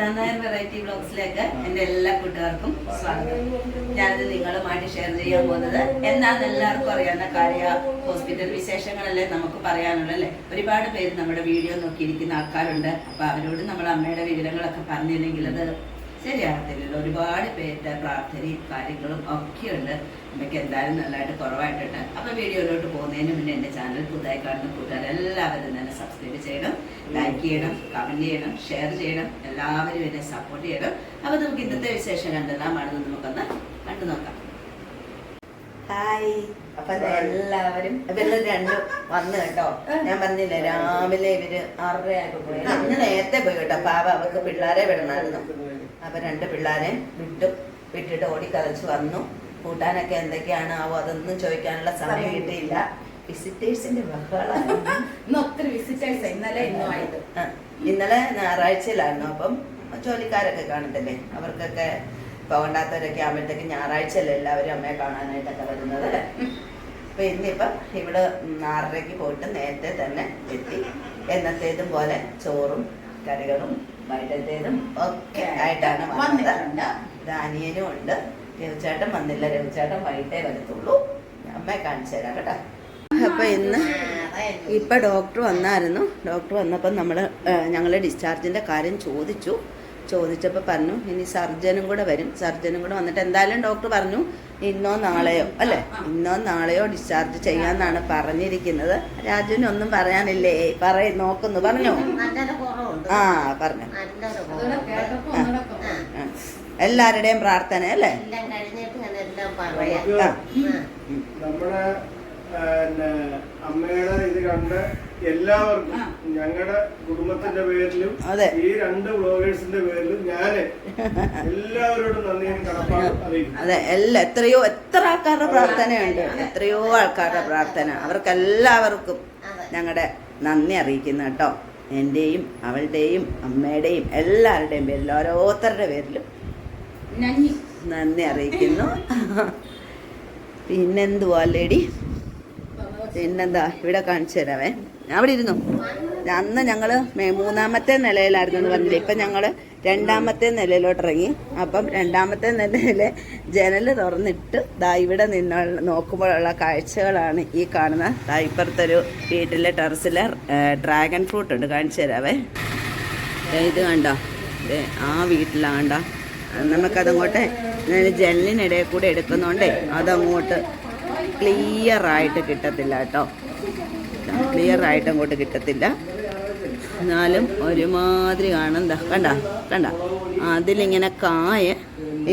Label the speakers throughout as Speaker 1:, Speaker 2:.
Speaker 1: നന്നായ variety ബ്ലോഗ്സിലേക്ക് എന്റെ എല്ലാ കൂട്ടുകാർക്കും സ്വാഗതം. ഞാനിത് നിങ്ങളുമായിട്ട് ഷെയർ ചെയ്യാൻ പോകുന്നത് എന്താണെന്ന് എല്ലാവർക്കും അറിയാവുന്ന കാര്യ ഹോസ്പിറ്റൽ വിശേഷങ്ങളല്ലേ നമുക്ക് പറയാനുള്ളല്ലേ ഒരുപാട് പേര് നമ്മുടെ വീഡിയോ നോക്കിയിരിക്കുന്ന ആൾക്കാരുണ്ട്. അപ്പൊ അവരോട് നമ്മൾ അമ്മയുടെ വിവരങ്ങളൊക്കെ പറഞ്ഞില്ലെങ്കിൽ അത് ശരിയാകത്തില്ലല്ലോ ഒരുപാട് പേരുടെ പ്രാർത്ഥനയും കാര്യങ്ങളും ഒക്കെയുണ്ട്. നമുക്ക് അമ്മയ്ക്ക് എന്തായാലും നല്ലതായിട്ട് കുറവായിട്ടുണ്ട്. അപ്പൊ വീഡിയോയിലോട്ട് പോകുന്നതിന് മുന്നേ എന്റെ ചാനൽ പുതുതായി കാണുന്ന കൂട്ടുകാർ എല്ലാവരും തന്നെ സബ്സ്ക്രൈബ് ചെയ്യണം ലൈക്ക് ചെയ്യണം കമന്റ് ചെയ്യണം ഷെയർ ചെയ്യണം. എല്ലാവരും എന്നെ സപ്പോർട്ട് ചെയ്യണം. അപ്പൊ നമുക്ക് ഇന്നത്തെ വിശേഷം കണ്ടെല്ലാമാണെന്ന് നമുക്കൊന്ന് കണ്ടു നോക്കാം. ഹായ് അപ്പൊ എല്ലാവരും ഇവർ രണ്ടും വന്നു കേട്ടോ. ഞാൻ പറഞ്ഞില്ലേ രാവിലെ ഇവർ ആറര ആയപ്പോ പോയി അന്ന് നേരത്തെ പോയി കേട്ടോ. പാവ അവർക്ക് പിള്ളേരെ വിടണമായിരുന്നു. അപ്പൊ രണ്ട് പിള്ളേരെ വിട്ടു വിട്ടിട്ട് ഓടിക്കളച്ച് വന്നു. കൂട്ടാനൊക്കെ എന്തൊക്കെയാണ് ആവോ അതൊന്നും ചോദിക്കാനുള്ള സമയം കിട്ടിയില്ല. വിസിറ്റേഴ്സിന്റെ
Speaker 2: ഇന്ന് ഒത്തിരി വിസിറ്റേഴ്സ് ഇന്നലെ ഇന്നും
Speaker 1: ഇന്നലെ ഞായറാഴ്ചയിലായിരുന്നു. അപ്പം ജോലിക്കാരൊക്കെ കാണത്തില്ലേ? അവർക്കൊക്കെ പോകണ്ടാത്തവരൊക്കെ ആകുമ്പോഴത്തേക്ക് ഞായറാഴ്ചയല്ലേ എല്ലാവരും അമ്മയെ കാണാനായിട്ടൊക്കെ വരുന്നത് അപ്പൊ ഇന്നിപ്പം ഇവിടെ ആറരയ്ക്ക് പോയിട്ട് നേരത്തെ തന്നെ എത്തി. എന്നത്തേതും പോലെ ചോറും കറികളും വൈകിട്ടത്തേതും ഒക്കെ ആയിട്ടാണ്
Speaker 2: വന്നിട്ടുണ്ട്.
Speaker 1: ദാനിയനും അനിയനും ഉണ്ട്. രവിചേട്ടൻ വന്നില്ല. രവിചേട്ടൻ വൈകിട്ടേ വരത്തുള്ളൂ. അമ്മയെ കാണിച്ചു തരാം കേട്ടോ. അപ്പൊ ഇന്ന് ഇപ്പൊ ഡോക്ടർ വന്നായിരുന്നു. ഡോക്ടർ വന്നപ്പോൾ നമ്മൾ ഞങ്ങൾ ഡിസ്ചാർജിന്റെ കാര്യം ചോദിച്ചു. ചോദിച്ചപ്പോൾ പറഞ്ഞു ഇനി സർജനും കൂടെ വരും. സർജനും കൂടെ വന്നിട്ട് എന്തായാലും ഡോക്ടർ പറഞ്ഞു ഇന്നോ നാളെയോ? അല്ലേ? ഇന്നോ നാളെയോ ഡിസ്ചാർജ് ചെയ്യാന്നാണ് പറഞ്ഞിരിക്കുന്നത്. രാജുവിനൊന്നും പറയാനില്ലേ? പറയ നോക്കുന്നു. പറഞ്ഞോ? ആ പറഞ്ഞു. എല്ലാവരുടെയും പ്രാർത്ഥന അല്ലേ.
Speaker 3: നമ്മുടെ അമ്മയുടെ ഇത് കണ്ട് എല്ലാവർക്കും ഞങ്ങളുടെ കുടുംബത്തിന്റെ പേരിലും
Speaker 1: അതെ.
Speaker 3: ഈ രണ്ട് ബ്ലോഗേഴ്സിന്റെ പേരിലും ഞാൻ എല്ലാവരോടും നന്ദി കടപ്പാടും
Speaker 1: അതെ. എല്ലാ എത്രയോ എത്ര ആൾക്കാരുടെ പ്രാർത്ഥനയുണ്ട്. എത്രയോ ആൾക്കാരുടെ പ്രാർത്ഥന. അവർക്കെല്ലാവർക്കും. ഞങ്ങളുടെ നന്ദി അറിയിക്കുന്നു കേട്ടോ. എന്റെയും അവളുടെയും അമ്മയുടെയും എല്ലാവരുടെയും പേരിൽ ഓരോരുത്തരുടെ പേരിലും നന്ദി. അറിയിക്കുന്നു. പിന്നെന്തുവാ ലേഡി പിന്നെന്താ ഇവിടെ കാണിച്ചു തരാവേ. അവിടെ ഇരുന്നു. അന്ന് ഞങ്ങൾ മൂന്നാമത്തെ നിലയിലായിരുന്നു എന്ന് പറഞ്ഞില്ലേ? ഇപ്പൊ ഞങ്ങൾ രണ്ടാമത്തെ നിലയിലോട്ട് ഇറങ്ങി അപ്പം രണ്ടാമത്തെ നിലയിലെ ജനൽ തുറന്നിട്ട് ദാ ഇവിടെ നിന്ന നോക്കുമ്പോഴുള്ള കാഴ്ചകളാണ് ഈ കാണുന്ന. ദാ ഇപ്പുറത്തൊരു വീട്ടിലെ ടെറസിലെ ഡ്രാഗൺ ഫ്രൂട്ട് ഉണ്ട്. കാണിച്ചു തരാവേ. ഇത് കണ്ടോ? ആ വീട്ടിലാണ്ട? നമുക്കതങ്ങോട്ട് ജനലിനിടയിൽ കൂടെ എടുക്കുന്നോണ്ടേ അതങ്ങോട്ട് ക്ലിയർ ആയിട്ട് കിട്ടത്തില്ല കേട്ടോ. ക്ലിയർ ആയിട്ട് അങ്ങോട്ട് കിട്ടത്തില്ല. എന്നാലും ഒരുമാതിരി കാണണ്ട കണ്ട കണ്ട. അതിലിങ്ങനെ കായ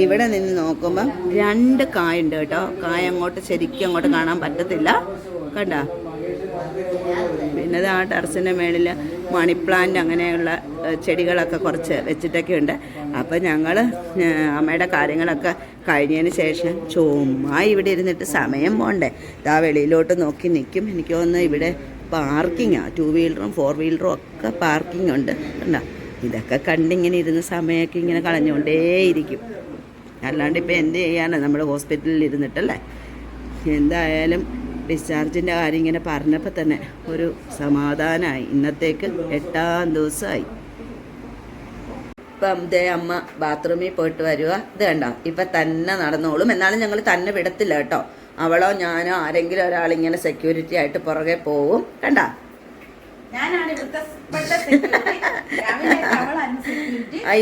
Speaker 1: ഇവിടെ നിന്ന് നോക്കുമ്പം രണ്ട് കായ ഉണ്ട് കേട്ടോ. കായ അങ്ങോട്ട് ശരിക്കും അങ്ങോട്ട് കാണാൻ പറ്റത്തില്ല. കണ്ട? പിന്നെ ആ ടെറസിന്റെ മേളിൽ മണി പ്ലാന്റ് അങ്ങനെയുള്ള ചെടികളൊക്കെ കുറച്ച് വെച്ചിട്ടൊക്കെ ഉണ്ട്. അപ്പം ഞങ്ങൾ അമ്മയുടെ കാര്യങ്ങളൊക്കെ കഴിഞ്ഞതിന് ശേഷം ചുമ്മാ ഇവിടെ ഇരുന്നിട്ട് സമയം പോണ്ടേ. ഇതാ വെളിയിലോട്ട് നോക്കി നിൽക്കും എനിക്ക് തോന്നുന്നു ഇവിടെ പാർക്കിങ്ങാണ് ടു വീലറും ഫോർ വീലറും ഒക്കെ പാർക്കിംഗ് ഉണ്ട്. കണ്ടോ? ഇതൊക്കെ കണ്ടിങ്ങനെ ഇരുന്ന സമയമൊക്കെ ഇങ്ങനെ കളഞ്ഞുകൊണ്ടേയിരിക്കും. അല്ലാണ്ട് ഇപ്പം എന്ത് ചെയ്യാനാണ് നമ്മൾ ഹോസ്പിറ്റലിൽ ഇരുന്നിട്ടല്ലേ? എന്തായാലും ഡിസ്ചാർജിന്റെ കാര്യം ഇങ്ങനെ പറഞ്ഞപ്പോൾ തന്നെ ഒരു സമാധാനമായി ഇന്നത്തേക്ക് എട്ടാം ദിവസമായി ഇപ്പം ദേ അമ്മ ബാത്റൂമിൽ പോയിട്ട് വരുക ഇത് കണ്ടോ? ഇപ്പം തന്നെ നടന്നോളും. എന്നാലും ഞങ്ങൾ തന്നെ വിടത്തില്ല കേട്ടോ. അവളോ ഞാനോ ആരെങ്കിലും ഒരാൾ ഇങ്ങനെ സെക്യൂരിറ്റി ആയിട്ട് പുറകെ പോവും. കണ്ട?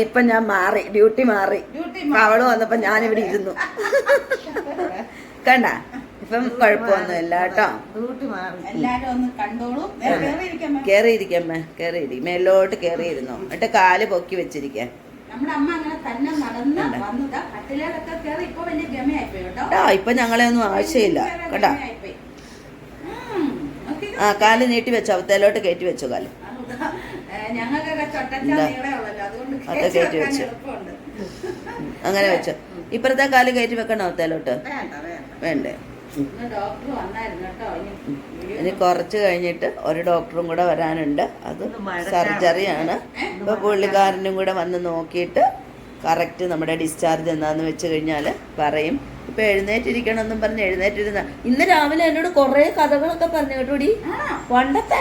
Speaker 1: ഇപ്പൊ ഞാൻ മാറി. ഡ്യൂട്ടി മാറി. അവൾ വന്നപ്പോൾ ഞാനിവിടെ ഇരുന്നു. കണ്ട? ഇപ്പം കുഴപ്പമൊന്നുമില്ല കേട്ടോ.
Speaker 2: കേറിയിരിക്കാം.
Speaker 1: കയറിയിരിക്കമ്മേ കയറിയിരി മേലോട്ട് കയറിയിരുന്നു എന്നിട്ട് കാൽ പൊക്കി വെച്ചിരിക്കാൻ.
Speaker 2: ഇപ്പൊ കേട്ടോ.
Speaker 1: ഞങ്ങളെ ഒന്നും ആവശ്യമില്ല. കേട്ടാ. ആ കാൽ നീട്ടി വെച്ചു അവത്തേലോട്ട് കയറ്റി വെച്ചു
Speaker 2: കാൽ.
Speaker 1: അത്. കയറ്റി വെച്ചു. അങ്ങനെ വെച്ചു. ഇപ്പുറത്തെ കാൽ കയറ്റി വെക്കണോ അവത്തേലോട്ട്?
Speaker 4: വേണ്ട.
Speaker 2: ഇനി
Speaker 1: കുറച്ച് കഴിഞ്ഞിട്ട് ഒരു ഡോക്ടറും കൂടെ വരാനുണ്ട്. അത് സർജറിയാണ്. ഇപ്പൊ പുള്ളിക്കാരനും കൂടെ വന്ന് നോക്കിയിട്ട് കറക്റ്റ് നമ്മുടെ ഡിസ്ചാർജ് എന്താന്ന് വെച്ച് കഴിഞ്ഞാൽ പറയും. ഇപ്പൊ എഴുന്നേറ്റിരിക്കണമെന്നും പറഞ്ഞ് എഴുന്നേറ്റിരുന്ന ഇന്ന് രാവിലെ എന്നോട് കുറേ കഥകളൊക്കെ പറഞ്ഞു കേട്ടോടി? പണ്ടത്തെ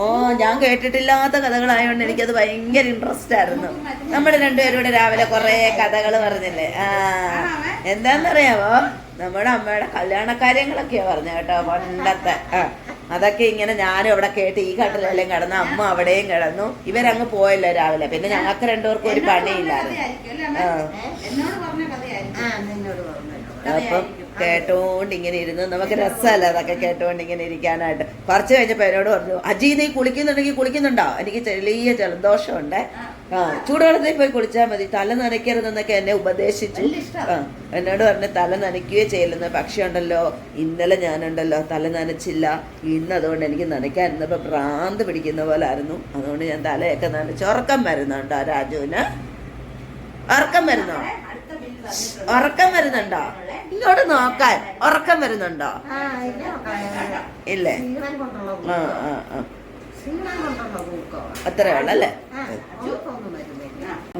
Speaker 1: ഓ ഞാൻ കേട്ടിട്ടില്ലാത്ത കഥകളായതുകൊണ്ട് എനിക്കത് ഭയങ്കര ഇൻട്രസ്റ്റ് ആയിരുന്നു. നമ്മൾ രണ്ടുപേരും കൂടെ രാവിലെ കുറേ കഥകൾ പറഞ്ഞില്ലേ? ആ എന്താന്നറിയാമോ നമ്മുടെ അമ്മയുടെ കല്യാണ കാര്യങ്ങളൊക്കെയാ പറഞ്ഞ കേട്ടോ പണ്ടത്തെ. ആ അതൊക്കെ ഇങ്ങനെ ഞാനും അവിടെ കേട്ട് ഈ കട്ടിലെല്ലാം കിടന്നു അമ്മ അവിടെയും കിടന്നു. ഇവരങ്ങ് പോയല്ലോ രാവിലെ. പിന്നെ ഞങ്ങൾക്ക് രണ്ടുപേർക്കും ഒരു പണിയില്ലായിരുന്നു.
Speaker 2: അല്ലേ
Speaker 1: ആ.
Speaker 2: എന്നോട് പറഞ്ഞ കഥയായിരിക്കും.
Speaker 4: ആ നിന്നോട് പറഞ്ഞല്ലോ
Speaker 1: അപ്പം കേട്ടോണ്ട് ഇങ്ങനെ ഇരുന്ന് നമുക്ക് രസമല്ല അതൊക്കെ കേട്ടോണ്ട് ഇങ്ങനെ ഇരിക്കാനായിട്ട്. കുറച്ച് കഴിഞ്ഞപ്പോ എന്നോട് പറഞ്ഞു അജി നീ കുളിക്കുന്നുണ്ടെങ്കിൽ കുളിക്കുന്നുണ്ടോ? എനിക്ക് ചെറിയ ജലദോഷമുണ്ട്. ആ ചൂടുവെള്ളത്തിൽ പോയി കുളിച്ചാൽ മതി. തല നനയ്ക്കരുതെന്നൊക്കെ എന്നെ ഉപദേശിച്ചു. ആ എന്നോട് പറഞ്ഞു തല നനയ്ക്കുകയോ ചെയ്യലെന്ന് പക്ഷേ ഉണ്ടല്ലോ ഇന്നലെ ഞാനുണ്ടല്ലോ തല നനച്ചില്ല. ഇന്ന് അതുകൊണ്ട് എനിക്ക് നനയ്ക്കാനിരുന്നപ്പോ ഭ്രാന്ത് പിടിക്കുന്ന പോലെ ആയിരുന്നു അതുകൊണ്ട് ഞാൻ തലയൊക്കെ നനച്ച് ഉറക്കം വരുന്നുണ്ടോ രാജുവിന്? ഉറക്കം വരുന്നോ?
Speaker 2: അടുത്ത ബില്ല് തന്നിട്ടുണ്ട്
Speaker 1: ഉറക്കം വരുന്നുണ്ടോ? ഇങ്ങോട്ട് നോക്കാൻ ഉറക്കം വരുന്നുണ്ടോ?
Speaker 4: ഇല്ല
Speaker 1: ആ അത്രേ ഉള്ളല്ലേ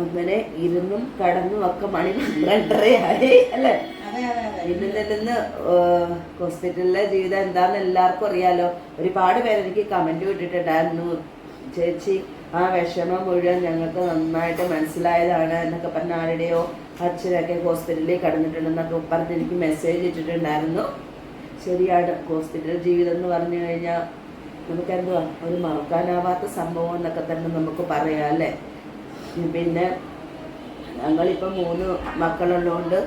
Speaker 1: അങ്ങനെ ഇരുന്നും കടന്നും ഒക്കെ മണി പന്ത്രണ്ടരയായി അല്ലേ? ഇന്നലെ നിന്ന് ഹോസ്പിറ്റലിലെ ജീവിതം എന്താന്ന് എല്ലാവർക്കും അറിയാലോ. ഒരുപാട് പേര് എനിക്ക് കമന്റ് വിട്ടിട്ടുണ്ടായിരുന്നു ചേച്ചി ആ വിഷമം മുഴുവൻ ഞങ്ങൾക്ക് നന്നായിട്ട് മനസ്സിലായതാണ് എന്നൊക്കെ പറഞ്ഞ ആരുടെയോ അച്ഛനൊക്കെ ഹോസ്പിറ്റലിൽ കടന്നിട്ടുണ്ടെന്നൊക്കെ പറഞ്ഞ് എനിക്ക് മെസ്സേജ് ഇട്ടിട്ടുണ്ടായിരുന്നു. ശരിയാണ് ഹോസ്പിറ്റൽ ജീവിതം എന്ന് പറഞ്ഞു കഴിഞ്ഞാൽ നമുക്കെന്തുവാ? ഒരു മറക്കാനാവാത്ത സംഭവം എന്നൊക്കെ തന്നെ നമുക്ക് പറയാം അല്ലേ? പിന്നെ ഞങ്ങളിപ്പോൾ മൂന്ന് മക്കളുള്ളതുകൊണ്ട്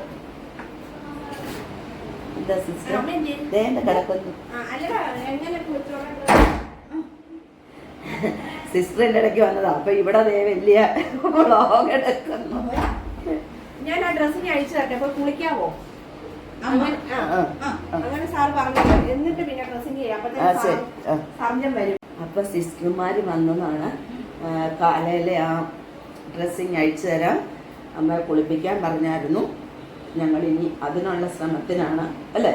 Speaker 1: എന്താ സിസ്റ്റർ കിടക്കുന്നു. സിസ്റ്റർ എന്റെ ഇടയ്ക്ക് വന്നതാ. അപ്പൊ ഇവിടെ ദേ വലിയ വ്ളോഗ് എടുക്കുന്നു.
Speaker 5: ഡ്രസ്സിന് അഴിച്ചു തരട്ടെ. അപ്പൊ കുളിക്കാവോ? അങ്ങനെ സാർ പറഞ്ഞു എന്നിട്ട് പിന്നെ ഡ്രസ്സിങ് ചെയ്യാം.
Speaker 1: ആ
Speaker 5: സർജൻ വരും.
Speaker 1: അപ്പൊ സിസ്റ്റർമാര് വന്നതാണ്. കാലയിലെ ആ ഡ്രസ്സിങ് അഴിച്ചു തരാം. അമ്മ കുളിപ്പിക്കാൻ പറഞ്ഞായിരുന്നു. ഞങ്ങൾ ഇനി അതിനുള്ള ശ്രമത്തിനാണ്. അല്ലേ?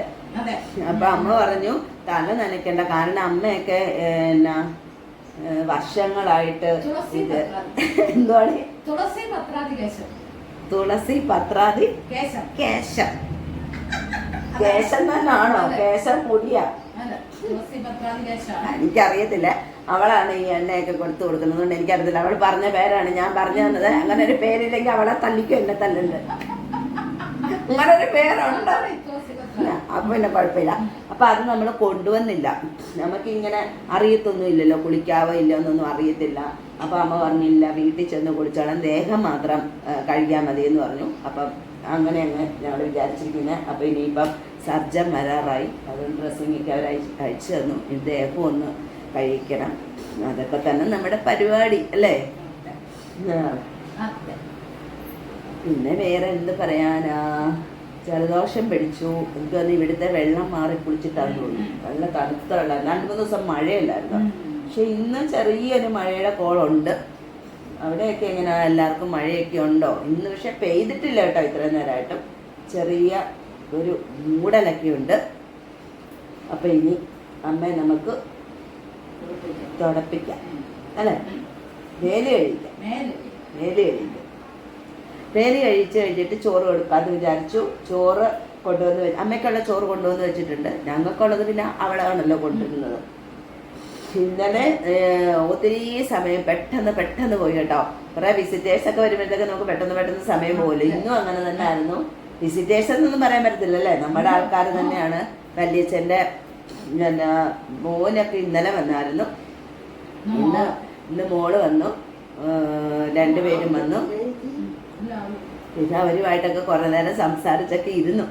Speaker 1: അപ്പൊ അമ്മ പറഞ്ഞു തല നനയ്ക്കണ്ട. കാരണം അമ്മയൊക്കെ എന്നാ വർഷങ്ങളായിട്ട് ഇത്. എന്തുവാണ്
Speaker 2: തുളസി പത്രാതി കേശം
Speaker 1: തുളസി പത്രാതി
Speaker 2: കേശം.
Speaker 1: കേശം. കേശം തന്നെയാണോ കേശം പൊടിയാ. എനിക്കറിയത്തില്ല. അവളാണ് ഈ എണ്ണയൊക്കെ കൊടുത്തു കൊടുക്കുന്നത്. കൊണ്ട് എനിക്കറിയത്തില്ല. അവൾ പറഞ്ഞ പേരാണ്. ഞാൻ പറഞ്ഞു തന്നത്. അങ്ങനെ ഒരു പേരില്ലെങ്കിൽ അവളെ തല്ലിക്കും എന്നെ തല്ലുണ്ട് അങ്ങനെ ഒരു പേരുണ്ടോ അപ്പൊ പിന്നെ കുഴപ്പമില്ല. അപ്പൊ അത് നമ്മൾ കൊണ്ടുവന്നില്ല. നമുക്കിങ്ങനെ ഇല്ലല്ലോ കുളിക്കാവോ ഇല്ലയോ എന്നൊന്നും അറിയത്തില്ല. അപ്പൊ അമ്മ പറഞ്ഞില്ല വീട്ടിൽ ചെന്ന് കുളിച്ചോളാം ദേഹം മാത്രം കഴുകിയാൽ മതി എന്ന് പറഞ്ഞു. അപ്പം അങ്ങനെ അങ്ങ് ഞങ്ങൾ വിചാരിച്ചിരിക്കുന്നത് അപ്പൊ ഇനിയിപ്പം സർജൻ വരാറായി. അതുകൊണ്ട് ഡ്രസ്സിംഗ് ഒക്കെ അവർ അയച്ച് തന്നു. ദേഹം ഒന്ന് കഴിക്കണം അതൊക്കെ തന്നെ നമ്മുടെ പരിപാടി അല്ലേ? പിന്നെ വേറെ എന്ത് പറയാനാ? ജലദോഷം പിടിച്ചു. എനിക്ക് അത് ഇവിടുത്തെ വെള്ളം മാറി കുളിച്ചിട്ടാന്ന് തോന്നുന്നു. നല്ല തണുത്ത വെള്ളം രണ്ട് മൂന്ന് ദിവസം മഴയല്ലായിരുന്നു. പക്ഷെ ഇന്ന് ചെറിയൊരു മഴയുടെ കോളുണ്ട്. അവിടെയൊക്കെ എങ്ങനെ എല്ലാവർക്കും മഴയൊക്കെ ഉണ്ടോ? ഇന്ന് പക്ഷെ പെയ്തിട്ടില്ല കേട്ടോ ഇത്രയും നേരമായിട്ടും ചെറിയ ഒരു മൂടലൊക്കെ ഉണ്ട്. അപ്പം ഇനി അമ്മയെ നമുക്ക് തുടപ്പിക്കാം. അല്ലേ? വേല കഴിക്കാം. വേലി കഴിക്കാം. വേലി കഴിച്ച് കഴിഞ്ഞിട്ട് ചോറ് കൊടുക്കാമെന്ന് വിചാരിച്ചു. ചോറ് കൊണ്ടുവന്ന് വെച്ച് അമ്മയ്ക്കുള്ള ചോറ് കൊണ്ടുവന്ന് വെച്ചിട്ടുണ്ട്. ഞങ്ങൾക്കുള്ളത് പിന്നെ അവളാണല്ലോ കൊണ്ടുവരുന്നത്. ഇന്നലെ ഒത്തിരി സമയം പെട്ടെന്ന് പെട്ടെന്ന് പോയി കേട്ടോ. കുറെ വിസിറ്റേഴ്സ് ഒക്കെ വരുമ്പോഴത്തേക്ക് നമുക്ക് പെട്ടെന്ന് പെട്ടെന്ന് സമയം പോലെ ഇന്നും അങ്ങനെ തന്നെ ആയിരുന്നു വിസിറ്റേഴ്സ് എന്നൊന്നും പറയാൻ പറ്റത്തില്ല അല്ലേ? നമ്മുടെ ആൾക്കാർ തന്നെയാണ്. വല്യച്ഛന്റെ പിന്നെ മോനൊക്കെ ഇന്നലെ വന്നായിരുന്നു. ഇന്ന് ഇന്ന് മോൾ വന്നു. രണ്ടുപേരും വന്നു. പിന്നെ അവരുമായിട്ടൊക്കെ കുറെ നേരം സംസാരിച്ചൊക്കെ ഇരുന്നു.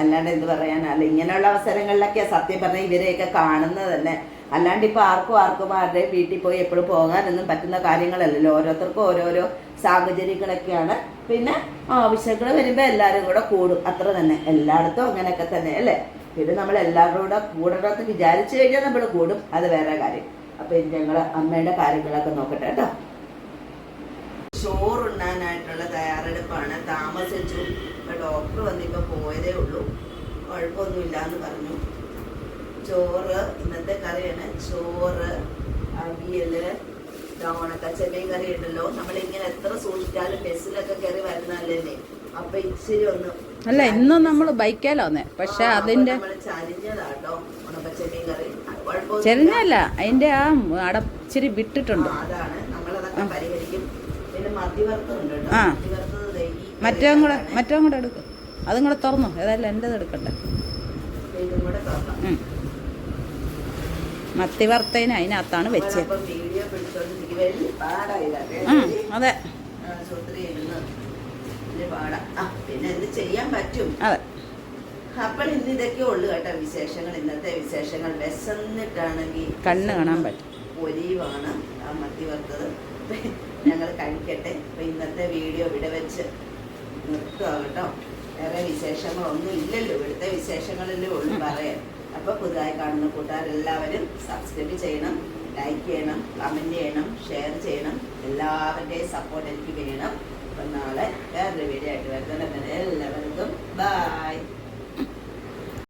Speaker 1: അല്ലാണ്ട് എന്ത് പറയാനല്ല ഇങ്ങനെയുള്ള അവസരങ്ങളിലൊക്കെ സത്യം പറഞ്ഞാൽ ഇവരെയൊക്കെ കാണുന്നത് തന്നെ. അല്ലാണ്ട് ഇപ്പൊ ആർക്കും ആർക്കും ആരുടെയും വീട്ടിൽ പോയി എപ്പോഴും പോകാനൊന്നും പറ്റുന്ന കാര്യങ്ങളല്ലല്ലോ. ഓരോരുത്തർക്കും ഓരോരോ സാഹചര്യങ്ങളൊക്കെയാണ്. പിന്നെ ആവശ്യങ്ങൾ വരുമ്പോൾ എല്ലാവരും കൂടെ കൂടും. അത്ര തന്നെ. എല്ലായിടത്തും അങ്ങനെയൊക്കെ തന്നെ അല്ലേ? ഇത് നമ്മൾ എല്ലാവരും കൂടെ കൂടണമെന്ന് വിചാരിച്ചു കഴിഞ്ഞാൽ നമ്മൾ കൂടും. അത് വേറെ കാര്യം. അപ്പൊ ഞങ്ങൾ അമ്മയുടെ കാര്യങ്ങളൊക്കെ നോക്കട്ടെ കേട്ടോ. ചോറുണ്ണാനായിട്ടുള്ള തയ്യാറെടുപ്പാണ് താമസിച്ചു. ഇപ്പൊ ഡോക്ടർ വന്നിപ്പോ പോയതേ ഉള്ളൂ. കുഴപ്പമൊന്നുമില്ല എന്ന് പറഞ്ഞു. ചോറ് ഇന്നത്തെ കറിയാണ് ചോറ് അവിയൽ ഉണക്കച്ചെമ്മീൻ കറി ഉണ്ടല്ലോ. നമ്മളിങ്ങനെ എത്ര സൂക്ഷിച്ചാലും ബസ്സിലൊക്കെ കയറി വരുന്നല്ലേ അപ്പൊ ഇച്ചിരി ഒന്ന്
Speaker 6: അല്ല ഇന്നും നമ്മൾ ബൈക്കേലാ വന്നേ പക്ഷെ അതിന്റെ
Speaker 1: ചരിഞ്ഞതാട്ടോ ഉണക്കച്ചെമ്മീൻ കറി.
Speaker 6: ചെരിഞ്ഞല്ല അതിന്റെ ആ അടച്ചിരി വിട്ടിട്ടുണ്ട്.
Speaker 1: അതാണ്. നമ്മളതൊക്കെ പരിഹരിക്കും. പിന്നെ മധ്യവർത്തമുണ്ട് കേട്ടോ
Speaker 6: ആ.
Speaker 1: മധ്യവർത്തത് ദേ ഈ
Speaker 6: മറ്റവും കൂടെ
Speaker 1: മറ്റേ
Speaker 6: മറ്റവും കൂടെ എടുക്കും. അതും കൂടെ തുറന്നു. ഏതായാലും എന്റെത് എടുക്കട്ടെ. മത്തി വറുത്തതിന് അതിനകത്താണ് വെച്ചത്. അതെ. അതെ.
Speaker 1: അപ്പോൾ ഇന്ന് ഇതൊക്കെ ഉള്ളു കേട്ടോ വിശേഷങ്ങൾ. ഇന്നത്തെ വിശേഷങ്ങൾ വിശന്നിട്ടാണെങ്കിൽ
Speaker 6: കണ്ണ് കാണാൻ പറ്റും.
Speaker 1: ഒലീവാണ് ആ മത്തി വറുത്തത്. ഞങ്ങൾ കഴിക്കട്ടെ. അപ്പൊ ഇന്നത്തെ വീഡിയോ ഇവിടെ വെച്ച് നിർത്തുക കേട്ടോ. വേറെ വിശേഷങ്ങളൊന്നും ഇല്ലല്ലോ. ഇവിടുത്തെ വിശേഷങ്ങളല്ലേ ഉള്ളു പറയാൻ. അപ്പൊ പുതുതായി കാണുന്ന കൂട്ടുകാരെല്ലാവരും സബ്സ്ക്രൈബ് ചെയ്യണം ലൈക്ക് ചെയ്യണം കമന്റ് ചെയ്യണം ഷെയർ ചെയ്യണം. എല്ലാവരുടെയും സപ്പോർട്ട് എനിക്ക് വേണം. അപ്പൊ നാളെ വേറൊരു വീഡിയോ ആയിട്ട് വരുന്നത് എല്ലാവർക്കും ബൈ